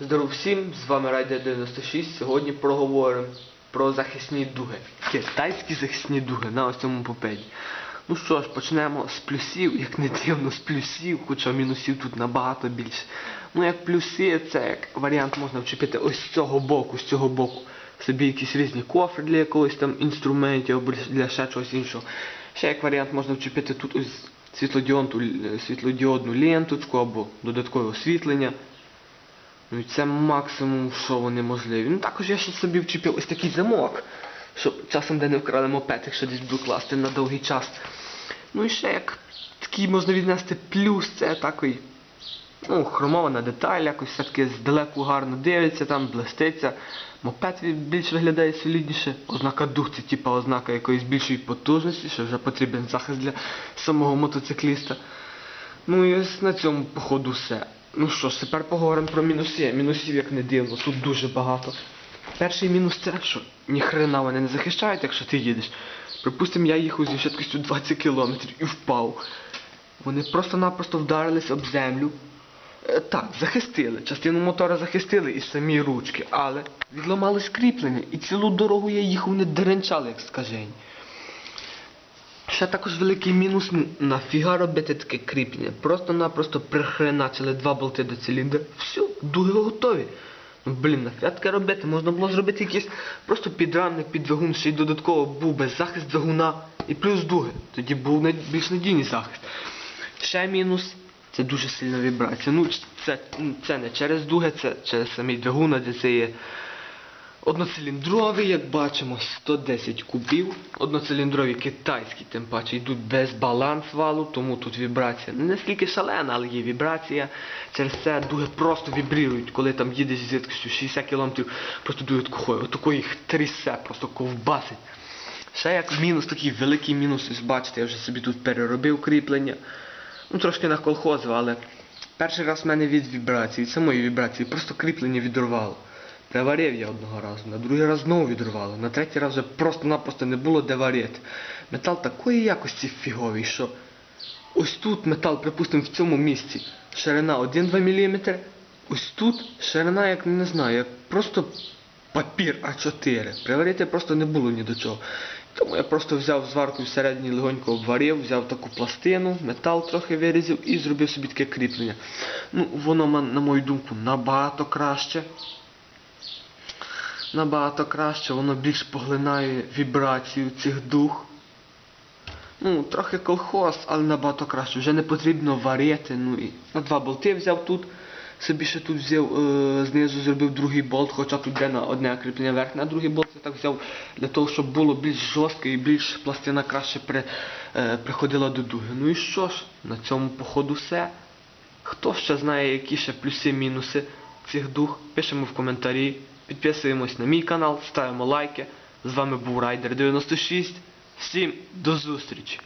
Здоров всім, з вами Райдер 96. Сьогодні проговоримо про захисні дуги. Китайські захисні дуги на ось цьому попеді. Ну що ж, почнемо з плюсів, як не дивно, з плюсів, хоча мінусів тут набагато більше. Ну як плюси, це як варіант можна вчепити ось з цього боку, з цього боку. Собі якісь різні кофри для якогось там інструментів або для ще чогось іншого. Ще як варіант можна вчепити тут ось світлодіодну, світлодіодну ленточку або додаткове освітлення. Ну і це максимум, що вони можливі. Ну також я ще собі вчепив ось такий замок, щоб часом де не вкрали мопед, якщо десь буду класти на довгий час. Ну і ще як такий можна віднести плюс, це такий, ну, хромована деталь, якось все-таки здалеку гарно дивиться, там блиститься. Мопед більш виглядає солідніше. Ознака дух це типа ознака якоїсь більшої потужності, що вже потрібен захист для самого мотоцикліста. Ну і ось на цьому походу все. Ну що ж, тепер поговоримо про мінуси. Мінусів, як не дивно, тут дуже багато. Перший мінус це, що ніхрена вони не захищають, якщо ти їдеш. Припустимо, я їхав зі швидкістю 20 км і впав. Вони просто-напросто вдарились об землю. Е, Так, захистили. Частину мотора захистили і самі ручки, але відламалось кріплення, і цілу дорогу я їхав не деренчали, як скажень. Ще також великий мінус нафіга робити таке кріплення. Просто-напросто прихреначили два болти до циліндра. Все, дуги готові. Ну блін, нафіга таке робити? Можна було зробити якийсь просто підрамник під двигун, ще й додатково був би захист двигуна і плюс дуги. Тоді був більш надійний захист. Ще мінус це дуже сильна вібрація. Ну, це, це не через дуги, це через самий двигун, адже це є Одноциліндрові, як бачимо, 110 кубів. Одноциліндрові китайські, тим паче, йдуть без баланс валу, тому тут вібрація не наскільки шалена, але є вібрація. Через це дуги просто вібрірують, коли там їдеш зі швидкістю 60 км, просто дує такою, отако їх трясе, просто ковбасить. Ще як мінус, такий великий мінус, ось бачите, я вже собі тут переробив кріплення. Ну, трошки на колхозу, але перший раз в мене від вібрації, це мої вібрації, просто кріплення відорвало. Приварив я одного разу, на другий раз знову відрувало, на третій раз вже просто-напросто не було де варити. Метал такої якості фіговий, що ось тут метал, припустимо, в цьому місці ширина 1-2 мм, ось тут ширина, як не знаю, як просто папір А4. Приварити просто не було ні до чого. Тому я просто взяв зварку всередині легонько обварив, взяв таку пластину, метал трохи вирізав і зробив собі таке кріплення. Ну, воно, на мою думку, набагато краще набагато краще, воно більш поглинає вібрацію цих дух. Ну, трохи колхоз, але набагато краще. Вже не потрібно варити. Ну і на два болти взяв тут. Собі ще тут взяв, е, знизу зробив другий болт, хоча тут де на одне кріплення верх, на другий болт я так взяв для того, щоб було більш жорстко і більш пластина краще при, е, приходила до дуги. Ну і що ж, на цьому походу все. Хто ще знає, які ще плюси-мінуси цих дух, пишемо в коментарі, підписуємось на мій канал, ставимо лайки. З вами був Райдер 96. Всім до зустрічі!